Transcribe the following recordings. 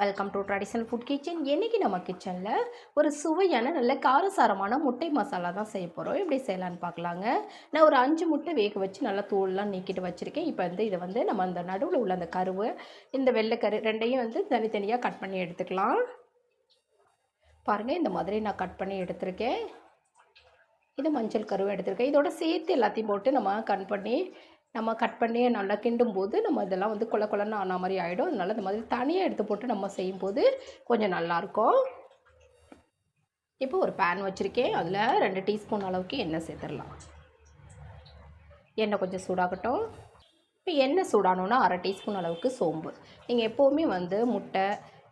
Welcome to traditional food kitchen இன்றைக்கி நம்ம கிச்சனில் ஒரு சுவையான நல்ல காரசாரமான முட்டை மசாலா தான் செய்ய போகிறோம் எப்படி செய்யலான்னு பார்க்கலாங்க. நான் ஒரு அஞ்சு முட்டை வேக வச்சு நல்லா தூள்லாம் நீக்கிட்டு வச்சுருக்கேன். இப்போ வந்து இதை வந்து நம்ம அந்த நடுவில் உள்ள அந்த கருவு இந்த வெள்ளைக்கரு ரெண்டையும் வந்து தனித்தனியாக கட் பண்ணி எடுத்துக்கலாம். பாருங்கள் இந்த மாதிரி நான் கட் பண்ணி எடுத்திருக்கேன். இது மஞ்சள் கருவை எடுத்திருக்கேன். இதோட சேர்த்து எல்லாத்தையும் போட்டு நம்ம கட் பண்ணி நம்ம கட் பண்ணி நல்லா கிண்டும் போது நம்ம இதெல்லாம் வந்து கொல கொலன்னு ஆன மாதிரி ஆகிடும் அதனால இந்த மாதிரி தனியாக எடுத்து போட்டு நம்ம செய்யும்போது கொஞ்சம் நல்லாயிருக்கும் இப்போ ஒரு பேன் வச்சுருக்கேன். அதில் ரெண்டு டீஸ்பூன் அளவுக்கு எண்ணெய் சேர்த்துடலாம். எண்ணெய் கொஞ்சம் சூடாகட்டும். இப்போ எண்ணெய் சூடானோன்னா அரை டீஸ்பூன் அளவுக்கு சோம்பு. நீங்கள் எப்போவுமே வந்து முட்டை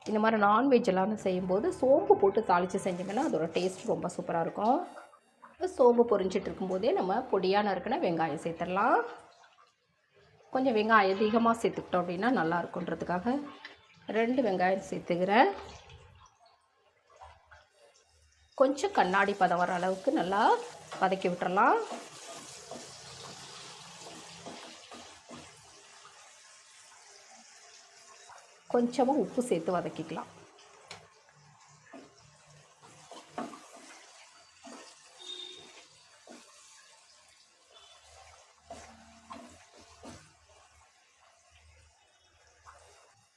இந்த மாதிரி நான்வெஜ் எல்லாம் செய்யும்போது சோம்பு போட்டு தாளித்து செஞ்சிங்கன்னா அதோட டேஸ்ட் ரொம்ப சூப்பராக இருக்கும். சோம்பு பொரிஞ்சிட்டு இருக்கும்போதே நம்ம பொடியாக நறுக்கின வெங்காயம் சேர்த்துடலாம். கொஞ்சம் வெங்காயம் அதிகமாக சேர்த்துக்கிட்டோம் அப்படின்னா நல்லா இருக்குன்றதுக்காக ரெண்டு வெங்காயம் சேர்த்துக்கிறேன். கொஞ்சம் கண்ணாடி பதம் வர அளவுக்கு நல்லா வதக்கி விட்டுறலாம். கொஞ்சமாக உப்பு சேர்த்து வதக்கிக்கலாம்.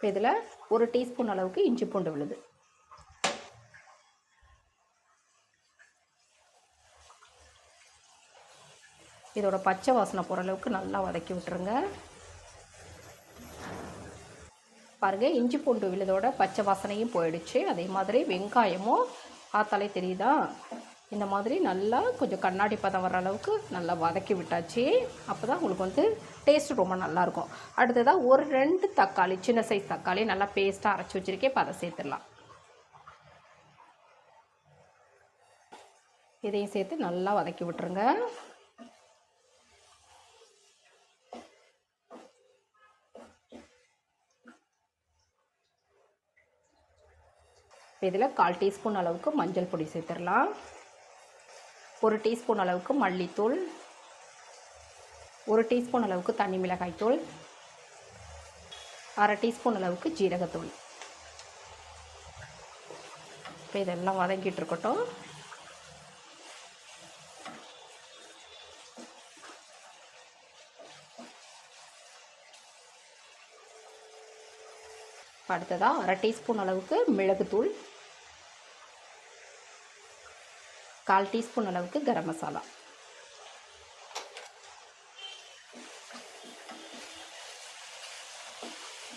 இப்போ இதில் ஒரு டீஸ்பூன் அளவுக்கு இஞ்சி பூண்டு விழுது. இதோட பச்சை வாசனை போகிற அளவுக்கு நல்லா வதக்கி விட்டுருங்க. பாருங்கள் இஞ்சி பூண்டு விழுதோட பச்சை வாசனையும் போயிடுச்சு. அதே மாதிரி வெங்காயமும் பார்த்தாலே தெரியுதா? இந்த மாதிரி நல்லா கொஞ்சம் கண்ணாடி பதம் வர அளவுக்கு நல்லா வதக்கி விட்டாச்சு. அப்போ தான் உங்களுக்கு வந்து டேஸ்ட் ரொம்ப நல்லாயிருக்கும். அடுத்ததாக ஒரு ரெண்டு தக்காளி சின்ன சைஸ் தக்காளி நல்லா பேஸ்ட்டாக அரைச்சி வச்சுருக்கேன். இப்போ அதை சேர்த்துடலாம். இதையும் சேர்த்து நல்லா வதக்கி விட்டுருங்க. இதில் கால் டீஸ்பூன் அளவுக்கு மஞ்சள் பொடி சேர்த்துடலாம். ஒரு டீஸ்பூன் அளவுக்கு மல்லித்தூள் ஒரு டீஸ்பூன் அளவுக்கு தனி மிளகாய்த்தூள் அரை டீஸ்பூன் அளவுக்கு ஜீரகத்தூள். இப்போ இதெல்லாம் வதங்கிட்டு இருக்கட்டும். அடுத்ததாக அரை டீஸ்பூன் அளவுக்கு மிளகுத்தூள். கால் டீஸ்பூன் அளவுக்கு கரம் மசாலா.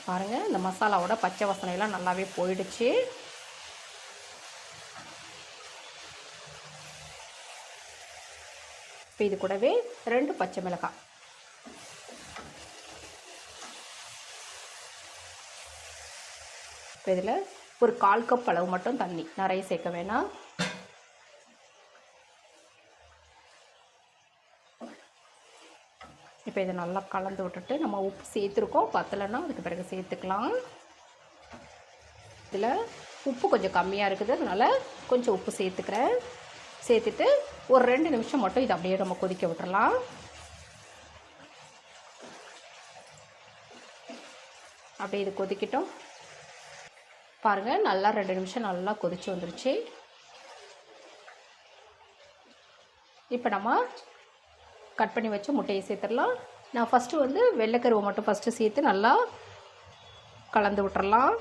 பாருங்கள் இந்த மசாலாவோட பச்சை வாசனையெல்லாம் நல்லாவே போயிடுச்சு. இப்போ இது கூடவே ரெண்டு பச்சை மிளகாய். இப்போ இதில் ஒரு கால் கப் அளவு மட்டும் தண்ணி. நிறைய சேர்க்க வேணாம். இப்போ இதை நல்லா கலந்து விட்டுட்டு நம்ம உப்பு சேர்த்துருக்கோம். பத்தலைன்னா அதுக்கு பிறகு சேர்த்துக்கலாம். இதில் உப்பு கொஞ்சம் கம்மியாக இருக்குது. அதனால் கொஞ்சம் உப்பு சேர்த்துக்கிறேன். சேர்த்துட்டு ஒரு ரெண்டு நிமிஷம் மட்டும் இதை அப்படியே நம்ம கொதிக்க விட்டுறலாம். அப்படியே இது கொதிக்கிட்டோம். பாருங்கள் நல்லா ரெண்டு நிமிஷம் நல்லா கொதிச்சு வந்துருச்சு. இப்போ நம்ம கட் பண்ணி வச்ச முட்டையை சேர்த்துடலாம். நான் ஃபஸ்ட்டு வந்து வெள்ளைக்கருவை மட்டும் ஃபஸ்ட்டு சேர்த்து நல்லா கலந்து விட்டுறலாம்.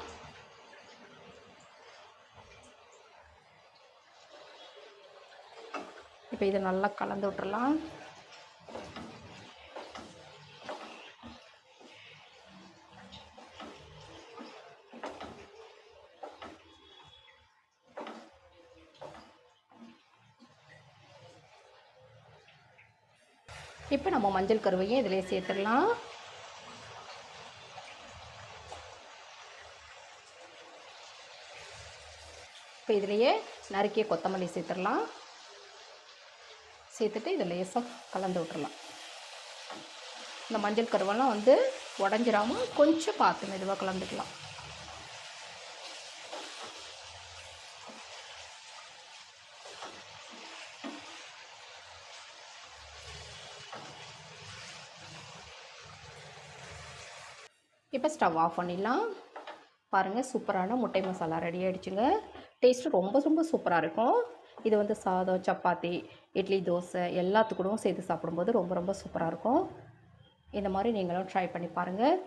இப்போ இதை நல்லா கலந்து விட்டுறலாம். இப்போ நம்ம மஞ்சள் கருவையும் இதிலே சேர்த்துடலாம். இப்போ இதிலையே நறுக்கிய கொத்தமல்லி சேர்த்துடலாம். சேர்த்துட்டு இதை லேசாக கலந்து விட்டுடலாம் இந்த மஞ்சள் கருவெல்லாம் வந்து உடஞ்சிடாமல் கொஞ்சம் பார்த்து மெதுவாக கலந்துக்கலாம். இப்போ ஸ்டவ் ஆஃப் பண்ணிடலாம். பாருங்கள் சூப்பரான முட்டை மசாலா ரெடி ஆகிடுச்சுங்க டேஸ்ட்டு ரொம்ப ரொம்ப சூப்பராக இருக்கும். இது வந்து சாதம் சப்பாத்தி இட்லி தோசை எல்லாத்துக்கூடவும் சேர்த்து சாப்பிடும்போது ரொம்ப ரொம்ப சூப்பராக இருக்கும். இந்த மாதிரி நீங்களும் ட்ரை பண்ணி பாருங்கள்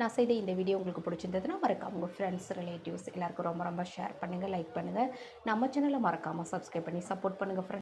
நான் செய்த இந்த வீடியோ உங்களுக்கு பிடிச்சிருந்ததுன்னா மறக்காம உங்கள் ஃப்ரெண்ட்ஸ் ரிலேட்டிவ்ஸ் எல்லாருக்கும் ரொம்ப ரொம்ப ஷேர் பண்ணுங்கள் லைக் பண்ணுங்கள் நம்ம சேனலை மறக்காமல் சப்ஸ்கிரைப் பண்ணி சப்போர்ட் பண்ணுங்கள் ஃப்ரெண்ட்ஸ்